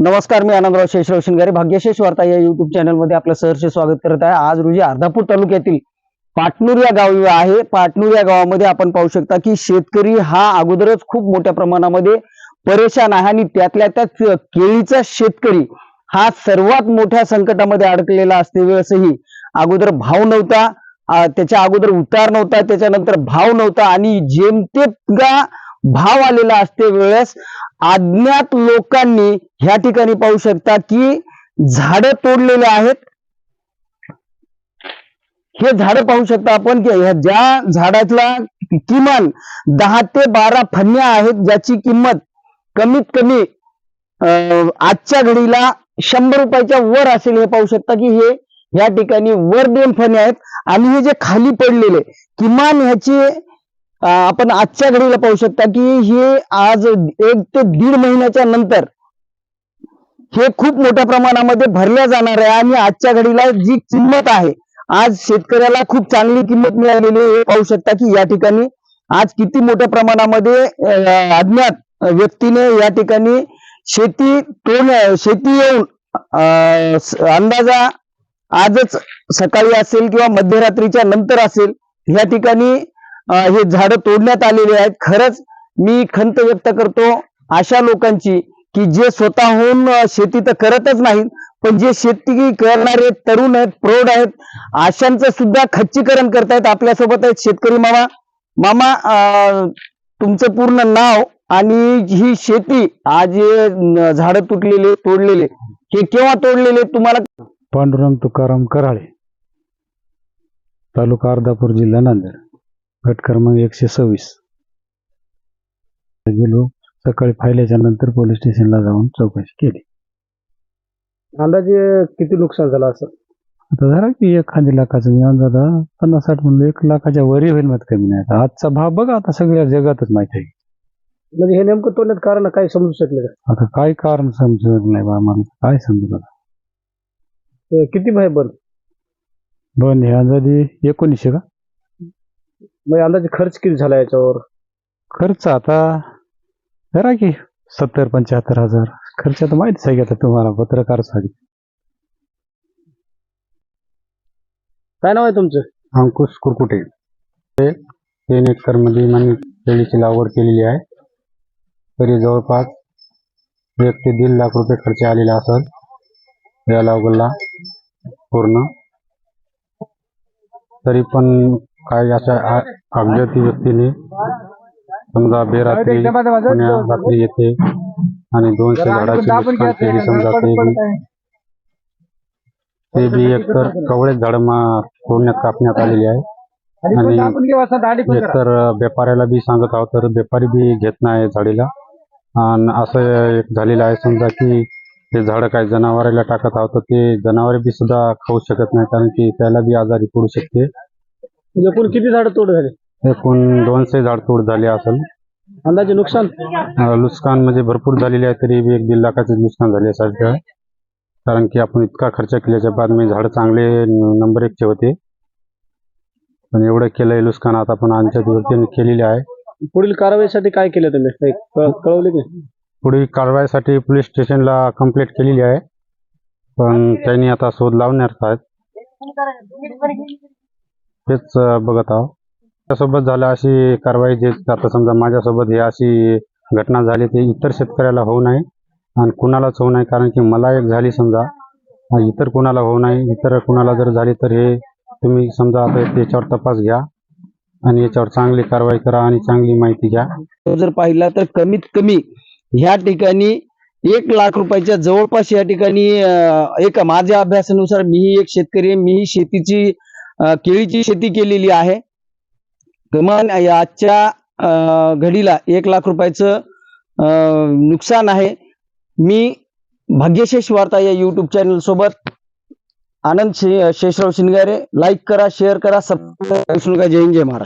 नमस्कार मी आनंदराव शेषराव शिंगारे भाग्यशेष वार्ता या युट्यूब चॅनलमध्ये आपलं सहर्ष स्वागत करत आहे. आज रोजी अर्धापूर तालुक्यातील पाटणूर या गावी आहे. पाटणूर या गावामध्ये आपण पाहू शकता की शेतकरी हा अगोदरच खूप मोठ्या प्रमाणामध्ये परेशान आहे आणि त्यातल्या त्यात केळीचा शेतकरी हा सर्वात मोठ्या संकटामध्ये अडकलेला असते वेळेसही अगोदर भाव नव्हता. त्याच्या अगोदर उतार नव्हता त्याच्यानंतर भाव नव्हता आणि जेमतेमगा भाव आलेला असते वेळेस. अज्ञात लोकांनी ह्या ठिकाणी पाहू शकता की झाडं तोडलेले आहेत. हे झाड पाहू शकता आपण की ज्या झाडातला किमान दहा ते बारा फण्या आहेत ज्याची किंमत कमीत कमी अं, आजच्या घडीला शंभर रुपयाच्या वर असेल हे पाहू शकता की हे या ठिकाणी वर दोन फणे आहेत. आणि हे जे खाली पडलेले किमान ह्याची आपण आजच्या घडीला पाहू शकता की हे आज एक ते दीड महिन्याच्या नंतर हे खूप मोठ्या प्रमाणामध्ये भरल्या जाणार आहे आणि आजच्या घडीला जी किंमत आहे आज शेतकऱ्याला खूप चांगली किंमत मिळालेली आहे. हे पाहू शकता की या ठिकाणी आज किती मोठ्या प्रमाणामध्ये अज्ञात व्यक्तीने या ठिकाणी शेती तोड शेती येऊन अंदाजा आजच सकाळी असेल किंवा मध्यरात्रीच्या नंतर असेल या ठिकाणी हे झाडं तोडण्यात आलेले आहेत. खरंच मी खंत व्यक्त करतो अशा लोकांची की जे स्वतःहून शेती तर करतच नाहीत पण जे शेती करणारे तरुण आहेत प्रौढ आहेत अशांचं सुद्धा खच्चीकरण करतायत आपल्यासोबत आहेत शेतकरी मामा. मामा तुमचं पूर्ण नाव आणि ही शेती आज झाड झाडं तुटलेले तोडलेले हे केव्हा तोडलेले तुम्हाला? पांडुरंग तुकाराम कराळे तालुका अर्धापूर जिल्हा नांदेड. गट क्रमांक एकशे सव्वीस. गेलो. सकाळी फायल्याच्या नंतर पोलीस स्टेशनला जाऊन चौकशी केली. अंदाजे किती नुकसान झालं असं? आता झाला की एखादी लाखाचं मी अंदाजा पन्नास साठ म्हणलं एक लाखाच्या वरी होईल मत कमी नाही. आता आजचा भाव बघा आता सगळ्या जगातच माहिती आहे. म्हणजे हे नेमकं तोडण्यात कारण काय समजू शकले का? आता काय कारण समजत नाही बा आम्हाला? काय आता ते किती भाई बंद? बन हे अंदाजे एकोणीसशे का? म्हणजे अंदाजे खर्च किती झाला याच्यावर? खर्च आता जरा की सत्तर पंच्याहत्तर हज़ार. खर्च आता माहितीच आहे की आता तुम्हाला पत्रकारसाठी काय नाव आहे तुमचं? अंकुश कुरकुटे. ते तीन एकर मध्ये मी केळीची लागवड केलेली आहे. तरी जवळपास एक ते दीड लाख रुपये खर्च आलेला असेल. या लागवडला पूर्ण. तरी पण काही अशा अज्ञाती व्यक्तीने समजा बेरात्री पुण्या रात्री येते आणि दोनशे झाडाची नुकसान केली समजा ते बी ते बी एकतर कवळेच झाड तोडण्यात कापण्यात आलेली आहे. आणि एकतर व्यापाऱ्याला बी सांगत आहोत तर व्यापारी बी घेत नाही झाडीला. आणि असं एक झालेलं आहे समजा की ते झाडं काय जनावराला टाकत आहोत तर ते जनावर बी सुद्धा खाऊ शकत नाही कारण की त्याला बी आजारी पडू शकते. एकूण किती झाडं तोड झाले? एकूण दोनशे झाड तोड झाले असेल. अंदाजे नुकसान? अं, नुकसान म्हणजे भरपूर झालेले आहे तरी बी एक दीड लाखाचे नुकसान झाल्यासारखं आहे. कारण की आपण इतका खर्च केल्याच्या बाद मी झाड चांगले न- नंबर एकचे होते. पण एवढं केलंय नुकसान आता पण आमच्या वतीने केलेले आहे. पुढील कारवाईसाठी काय केलं तुम्ही? काही कळ- कळवले की? पुढील कारवाईसाठी पोलीस स्टेशनला कंप्लेंट केलेली आहे. पण त्यांनी आता शोध लावणार आहेत. तेच बघत आहोत त्यासोबत झालं अशी कारवाई जे आता समजा माझ्यासोबत ही अशी घटना झाली ते इतर शेतकऱ्याला होऊ नये आणि कुणालाच होऊ नये. कारण की मला एक झाली समजा इतर कुणाला होऊ नये. इतर कुणाला जर झाली तर हे तुम्ही समजा आता याच्यावर तपास घ्या आणि याच्यावर चांगली कारवाई करा आणि चांगली माहिती घ्या. तो जर पाहिला तर कमीत कमी ह्या ठिकाणी एक लाख रुपयाच्या जवळपास या ठिकाणी एका एक माझ्या अभ्यासानुसार मीही एक शेतकरी मीही शेतीची केळीची शेती केलेली आहे. किमान आजच्या घडीला एक लाख रुपयाचं नुकसान आहे. मी भाग्यशेष वार्ता या यूट्यूब चॅनल सोबत आनंद शे शेषराव शिंदगारे. लाईक करा शेअर करा सबस्क्राईब विसरू नका जय हिंद जय महाराष्ट्र.